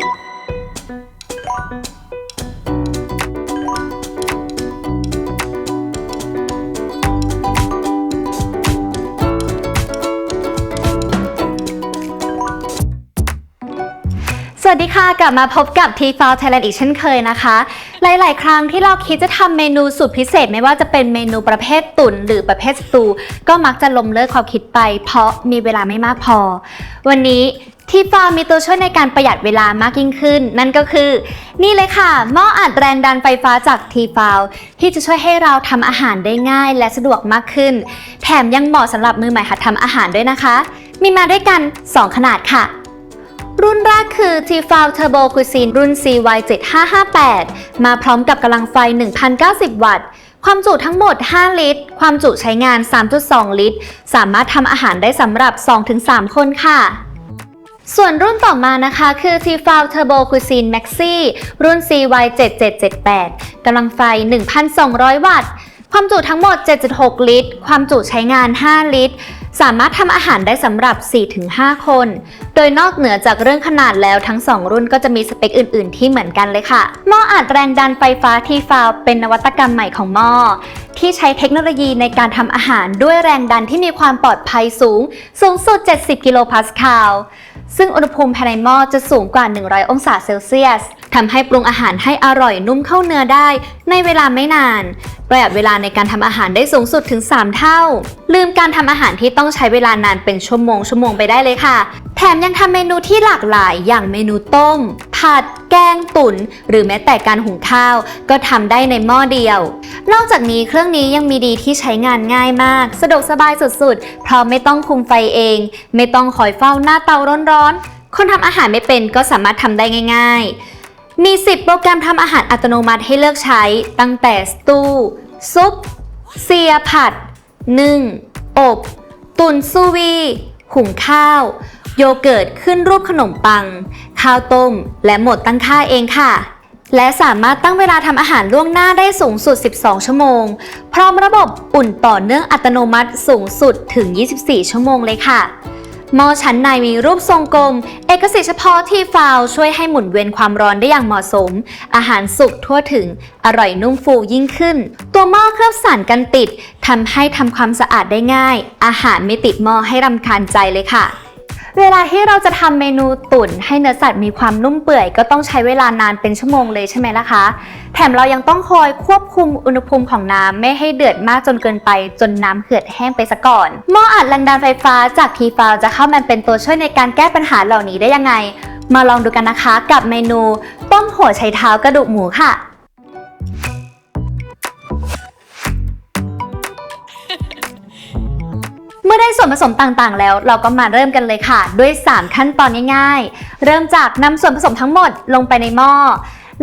สวัสดีค่ะ กลับมาพบกับ t f o u Thailand อีกเช่นเคยนะคะ หลาย ๆ ครั้งที่เราคิดจะทำเมนูสุดพิเศษ ไม่ว่าจะเป็นเมนูประเภทตุ๋นหรือประเภทสตู ก็มักจะลมเลิกความคิดไป เพราะมีเวลาไม่มากพอ วันนี้ ทีฟามีตัวช่วยในการประหยัดเวลามากยิ่งขึ้น นั่นก็คือ นี่เลยค่ะ หม้ออัดแรงดันไฟฟ้าจากทีฟาที่จะช่วยให้เราทำอาหารได้ง่ายและสะดวกมากขึ้น แถมยังเหมาะสำหรับมือใหม่หัดทำอาหารด้วยนะคะ มีมาด้วยกัน 2 ขนาดค่ะ รุ่นแรกคือ t f a l Turbo Cuisine รุ่น CY7558 มาพร้อมกับกำลังไฟ 1090 วัตต์ความจุทั้งหมด 5 ลิตร ความจุใช้งาน 3.2 ลิตร สามารถทำอาหารได้สำหรับ 2-3 คนค่ะ ส่วนรุ่นต่อมานะคะคือ t f a l Turbo Cuisine Maxi รุ่น CY7778 กำลังไฟ 1,200 วัตต์ ความจุทั้งหมด 7.6 ลิตร ความจุใช้งาน 5 ลิตร สามารถทำอาหารได้สำหรับ 4-5 คน โดยนอกเหนือจากเรื่องขนาดแล้วทั้ง 2 รุ่นก็จะมีสเปคอื่น ๆ ที่เหมือนกันเลยค่ะ หม้ออัดแรงดันไฟฟ้าทีฟาวเป็นนวัตกรรมใหม่ของหม้อ ที่ใช้เทคโนโลยีในการทำอาหารด้วยแรงดันที่มีความปลอดภัยสูง สูงสุด 70 กิโลพาสคาล ซึ่งอุณหภูมิภายในหม้อจะสูงกว่า 100 องศาเซลเซียสทำให้ปรุงอาหารให้อร่อยนุ่มเข้าเนื้อได้ในเวลาไม่นาน ประหยัดเวลาในการทำอาหารได้สูงสุดถึง 3 เท่า ลืมการทำอาหารที่ต้องใช้เวลานานเป็นชั่วโมงชั่วโมงไปได้เลยค่ะ แถมยังทำเมนูที่หลากหลายอย่างเมนูต้ม ผัด แกงตุ๋นหรือแม้แต่การหุงข้าว ก็ทำได้ในหม้อเดียว นอกจากนี้เครื่องนี้ยังมีดีที่ใช้งานง่ายมาก สะดวกสบายสุดๆ เพราะไม่ต้องคุมไฟเอง ไม่ต้องคอยเฝ้าหน้าเตาร้อนๆ คนทำอาหารไม่เป็นก็สามารถทำได้ง่ายๆ มี 10 โปรแกรมทำอาหารอัตโนมัติให้เลือกใช้ ตั้งแต่สตูซุปเสียผัดนึ่งอบ ตุนซูวี หุงข้าว โยเกิร์ตขึ้นรูปขนมปัง ข้าวต้ม และหมดตั้งค่าเองค่ะ และสามารถตั้งเวลาทำอาหารล่วงหน้าได้สูงสุด 12 ชั่วโมง พร้อมระบบอุ่นต่อเนื่องอัตโนมัติสูงสุดถึง 24 ชั่วโมงเลยค่ะหม้อชั้นในมีรูปทรงกลม เอกสิทธิ์เฉพาะที่ฟาวช่วยให้หมุนเวียนความร้อนได้อย่างเหมาะสม อาหารสุกทั่วถึง อร่อยนุ่มฟูยิ่งขึ้น ตัวหม้อเคลือบสารกันติดทำให้ทำความสะอาดได้ง่าย อาหารไม่ติดหม้อให้รำคาญใจเลยค่ะ เวลาที่เราจะทำเมนูตุ๋นให้เนื้อสัตว์มีความนุ่มเปื่อย ก็ต้องใช้เวลานานเป็นชั่วโมงเลยใช่ไหมล่ะคะ แถมเรายังต้องคอยควบคุมอุณหภูมิของน้ำไม่ให้เดือดมากจนเกินไป จนน้ำเหือดแห้งไปซะก่อนหม้ออัดแรงดันไฟฟ้าจากทีฟาวจะเข้ามาเป็นตัวช่วยในการแก้ปัญหาเหล่านี้ได้ยังไง มาลองดูกันนะคะกับเมนูต้มหัวไชเท้ากระดูกหมูค่ะ ส่วนผสมต่างๆ แล้ว เราก็มาเริ่มกันเลยค่ะ ด้วย 3 ขั้นตอนง่ายๆ เริ่มจากนำส่วนผสมทั้งหมดลงไปในหม้อ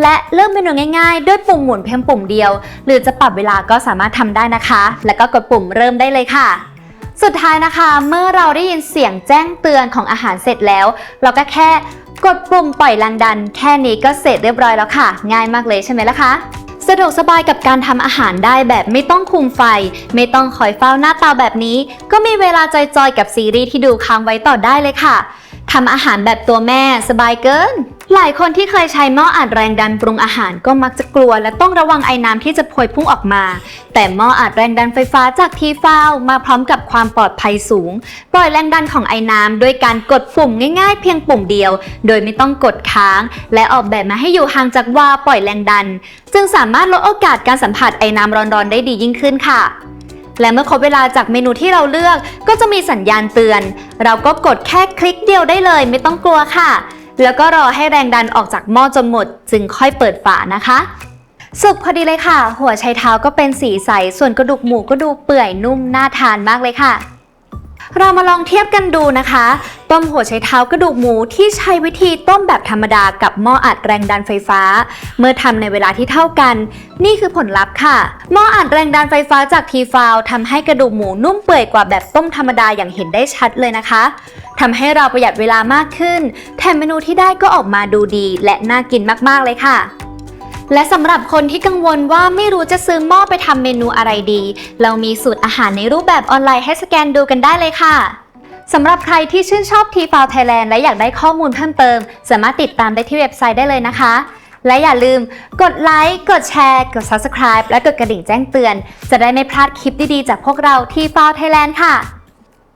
และเริ่มเมนูง่ายๆ ด้วยปุ่มหมุนเพียงปุ่มเดียว หรือจะปรับเวลาก็สามารถทำได้นะคะ แล้วก็กดปุ่มเริ่มได้เลยค่ะ สุดท้ายนะคะ เมื่อเราได้ยินเสียงแจ้งเตือนของอาหารเสร็จแล้ว เราก็แค่กดปุ่มปล่อยแรงดัน แค่นี้ก็เสร็จเรียบร้อยแล้วค่ะ ง่ายมากเลยใช่ไหมล่ะคะ สะดวกสบายกับการทำอาหารได้แบบไม่ต้องคุมไฟ ไม่ต้องคอยเฝ้าหน้าเตาแบบนี้ ก็มีเวลาจอยๆ กับซีรีส์ที่ดูค้างไว้ต่อได้เลยค่ะ ทำอาหารแบบตัวแม่สบายเกิน หลายคนที่เคยใช้หม้ออัดแรงดันปรุงอาหารก็มักจะกลัว และต้องระวังไอ้น้ำที่จะพวยพุ่งออกมา แต่หม้ออัดแรงดันไฟฟ้าจากทีฟาวมาพร้อมกับความปลอดภัยสูง ปล่อยแรงดันของไอ้น้ำด้วยการกดปุ่มง่ายๆ เพียงปุ่มเดียว โดยไม่ต้องกดค้าง และออกแบบมาให้อยู่ห่างจากวาปล่อยแรงดัน จึงสามารถลดโอกาสการสัมผัสไอ้น้ำร้อนๆได้ดียิ่งขึ้นค่ะ และเมื่อครบเวลาจากเมนูที่เราเลือกก็จะมีสัญญาณเตือน เราก็กดแค่คลิกเดียวได้เลยไม่ต้องกลัวค่ะ แล้วก็รอให้แรงดันออกจากหม้อจนหมด จึงค่อยเปิดฝานะคะสุกพอดีเลยค่ะ หัวไชเท้าก็เป็นสีใส ส่วนกระดูกหมูก็ดูเปื่อยนุ่มน่าทานมากเลยค่ะ เรามาลองเทียบกันดูนะคะ ต้มหัวไชเท้ากระดูกหมูที่ใช้วิธีต้มแบบธรรมดากับหม้ออัดแรงดันไฟฟ้า เมื่อทำในเวลาที่เท่ากัน นี่คือผลลัพธ์ค่ะ หม้ออัดแรงดันไฟฟ้าจากทีฟาวทำให้กระดูกหมูนุ่มเปื่อยกว่าแบบต้มธรรมดาอย่างเห็นได้ชัดเลยนะคะทำให้เราประหยัดเวลามากขึ้น แถมเมนูที่ได้ก็ออกมาดูดี และน่ากินมากๆเลยค่ะ และสำหรับคนที่กังวลว่าไม่รู้จะซื้อหม้อไปทำเมนูอะไรดี เรามีสูตรอาหารในรูปแบบออนไลน์ให้สแกนดูกันได้เลยค่ะสำหรับใครที่ชื่นชอบ t f i l e Thailand และอยากได้ข้อมูลเพิ่มเติม สามารถติดตามได้ที่เว็บไซต์ได้เลยนะคะ และอย่าลืมกดไลค์ กดแชร์ กด Subscribe และกดกระดิ่งแจ้งเตือน จะได้ไม่พลาดคลิปดีๆจากพวกเรา t f i l e Thailand ค่ะ